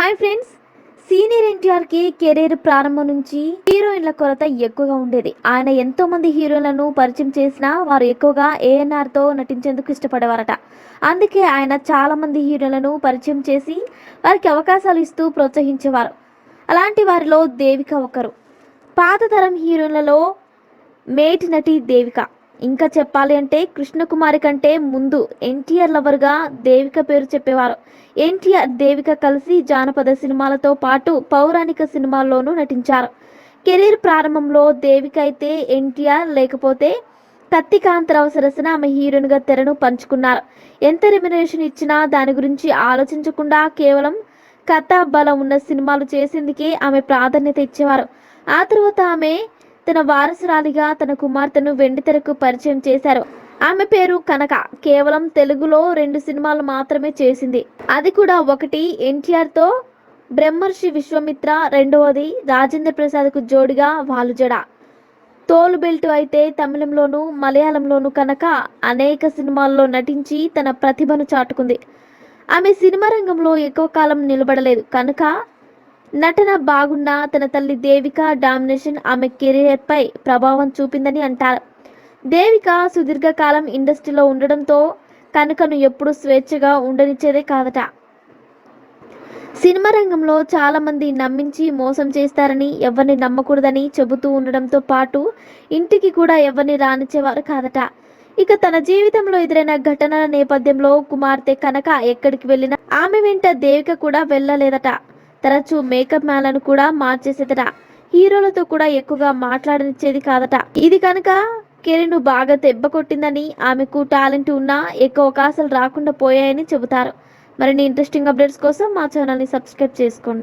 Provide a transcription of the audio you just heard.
Hi friends senior ఎన్టీఆర్కి career ప్రారంభం నుంచి హీరోయిన్ల కొరత ఎక్కువగా ఉండేది. ఆయన ఎంతో మంది హీరోలను పరిచయం చేసినా వారు ఎక్కువగా ఏఎన్ఆర్తో నటించేందుకు ఇష్టపడేవారట. అందుకే ఆయన చాలామంది హీరోలను పరిచయం చేసి వారికి అవకాశాలు ఇస్తూ ప్రోత్సహించేవారు. అలాంటి వారిలో దేవిక ఒకరు. పాత తరం మేటి నటి దేవిక. ఇంకా చెప్పాలి అంటే కృష్ణకుమారి కంటే ముందు ఎన్టీఆర్ లవర్గా దేవిక పేరు చెప్పేవారు. ఎన్టీఆర్ దేవిక కలిసి జానపద సినిమాలతో పాటు పౌరాణిక సినిమాల్లోనూ నటించారు. కెరీర్ ప్రారంభంలో దేవిక అయితే ఎన్టీఆర్ లేకపోతే కత్తి కాంతరావు సరసన ఆమె హీరోయిన్గా తెరను పంచుకున్నారు. ఎంత రెమ్యునరేషన్ ఇచ్చినా దాని గురించి ఆలోచించకుండా కేవలం కథ బలం ఉన్న సినిమాలు చేసేందుకే ఆమె ప్రాధాన్యత ఇచ్చేవారు. ఆ తర్వాత ఆమె తన వారసురాలిగా తన కుమార్తెను వెండితెరకు పరిచయం చేశారు. ఆమె పేరు కనక. కేవలం తెలుగులో రెండు సినిమాలు మాత్రమే చేసింది. అది కూడా ఒకటి ఎన్టీఆర్తో బ్రహ్మర్షి విశ్వమిత్ర రెండవది రాజేంద్ర ప్రసాద్కు జోడిగా వాలుజడ. తోలు బెల్ట్ అయితే తమిళంలోనూ మలయాళంలోనూ కనుక అనేక సినిమాల్లో నటించి తన ప్రతిభను చాటుకుంది. ఆమె సినిమా రంగంలో ఎక్కువ కాలం నిలబడలేదు. కనుక నటన బాగున్నా తన తల్లి దేవిక డామినేషన్ ఆమె కెరీర్పై ప్రభావం చూపిందని అంటారు. దేవిక సుదీర్ఘకాలం ఇండస్ట్రీలో ఉండడంతో కనుకను ఎప్పుడు స్వేచ్ఛగా ఉండనిచ్చేదే కాదట. సినిమా రంగంలో చాలా మంది నమ్మించి మోసం చేస్తారని ఎవరిని నమ్మకూడదని చెబుతూ ఉండడంతో పాటు ఇంటికి కూడా ఎవరిని రానిచ్చేవారు కాదట. ఇక తన జీవితంలో ఎదురైన ఘటనల నేపథ్యంలో కుమార్తె కనక ఎక్కడికి వెళ్ళినా ఆమె వెంట దేవిక కూడా వెళ్ళలేదట. తరచూ మేకప్ మ్యాన్లను కూడా మార్చేసేదట. హీరోలతో కూడా ఎక్కువగా మాట్లాడనిచ్చేది కాదట. ఇది కనుక కెరీర్ను బాగా దెబ్బ కొట్టిందని ఆమెకు టాలెంట్ ఉన్నా ఎక్కువ అవకాశాలు రాకుండా పోయాయని చెబుతారు. మరిన్ని ఇంట్రెస్టింగ్ అప్డేట్స్ కోసం మా ఛానల్ని సబ్స్క్రైబ్ చేసుకోండి.